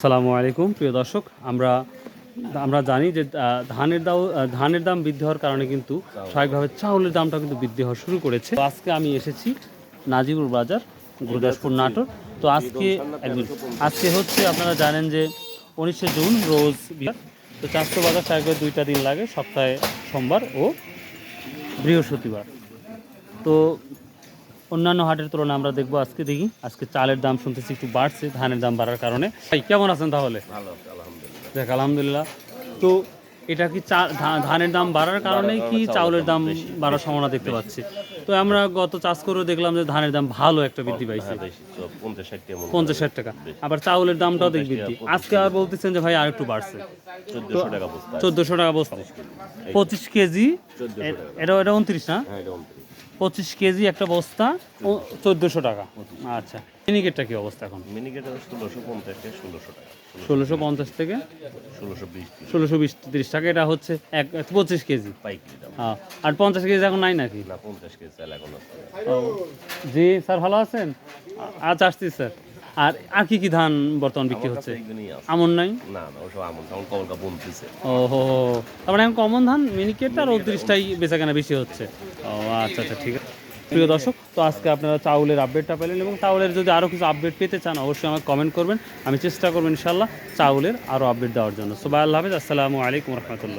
আসসালামু আলাইকুম প্রিয় দর্শক। আমরা আমরা জানি যে ধানের আহ, ধানের দাম বৃদ্ধি হওয়ার কারণে কিন্তু স্বাভাবিকভাবে চাউলের দামটা কিন্তু বৃদ্ধি হওয়া শুরু করেছে। আজকে আমি এসেছি নাজিবুর বাজার গুরুদাসপুর নাটোর। তো আজকে আজকে হচ্ছে আপনারা জানেন যে উনিশে জুন রোজ তো চারশো বাজার স্বাভাবিকভাবে দুইটা দিন লাগে সপ্তাহে সোমবার ও বৃহস্পতিবার। তো অন্যান্য হাটের তুলনায় আমরা দেখব আজকে দেখি আজকে চালের দাম শুনতেছি একটু বাড়ছে ধানের দাম বাড়ার কারণে। ভাই কেমন আছেন তাহলে? দেখ আলহামদুলিল্লাহ। তো এটা কি ধানের দাম বাড়ার কারণে কি চাউলের দাম বাড়ার সম্ভাবনা দেখতে পাচ্ছি? তো আমরা গত চাষ করেও দেখলাম যে ধানের দাম ভালো একটা বৃদ্ধি পাইছে। পঞ্চাশ ষাট টাকা আবার চাউলের দামটাও দেখ বৃদ্ধি আজকে আর বলতেছেন যে ভাই আর একটু বাড়ছে। চোদ্দশো টাকা বস্তা চোদ্দোশো টাকা বস্তা। পঁচিশ কেজি। এটা এটা উনত্রিশ না? হ্যাঁ পঁচিশ কেজি একটা বস্তা চোদ্দোশো টাকা। আচ্ছা মিনিকেটটা কি অবস্থা এখন? মিনিকেটের ষোলোশো পঞ্চাশ থেকে ষোলোশো টাকা। ষোলোশো পঞ্চাশ থেকে ষোলোশো বিশ ষোলোশো বিশ তিরিশ টাকা এটা হচ্ছে এক পঁচিশ কেজি। পাইকারি হ্যাঁ আর পঞ্চাশ কেজি এখন নাই নাকি? না পঞ্চাশ কেজি চাল এখন জি স্যার ভালো আছেন? আচ্ছা আসছি স্যার। আর আর কি কি ধান বর্তমান বিক্রি হচ্ছে? আমন নাই? না না ওসব আমন তখন কলকা বলতেছে ও হো হো তার মানে এখন কমন ধান মিনিকেট আর উনত্রিশটাই বেচা কেনা বেশি হচ্ছে। ও আচ্ছা আচ্ছা ঠিক আছে। প্রিয় দর্শক, তো আজকে আপনারা চাউলের আপডেটটা পেলেন এবং চাউলের যদি আরও কিছু আপডেট পেতে চান, অবশ্যই আমাকে কমেন্ট করবেন। আমি চেষ্টা করব ইনশাল্লাহ চাউলের আরও আপডেট দেওয়ার জন্য। সোবাই আল্লাহ হাফিজ। আসসালামু আলাইকুম রহমতুল্লাহ।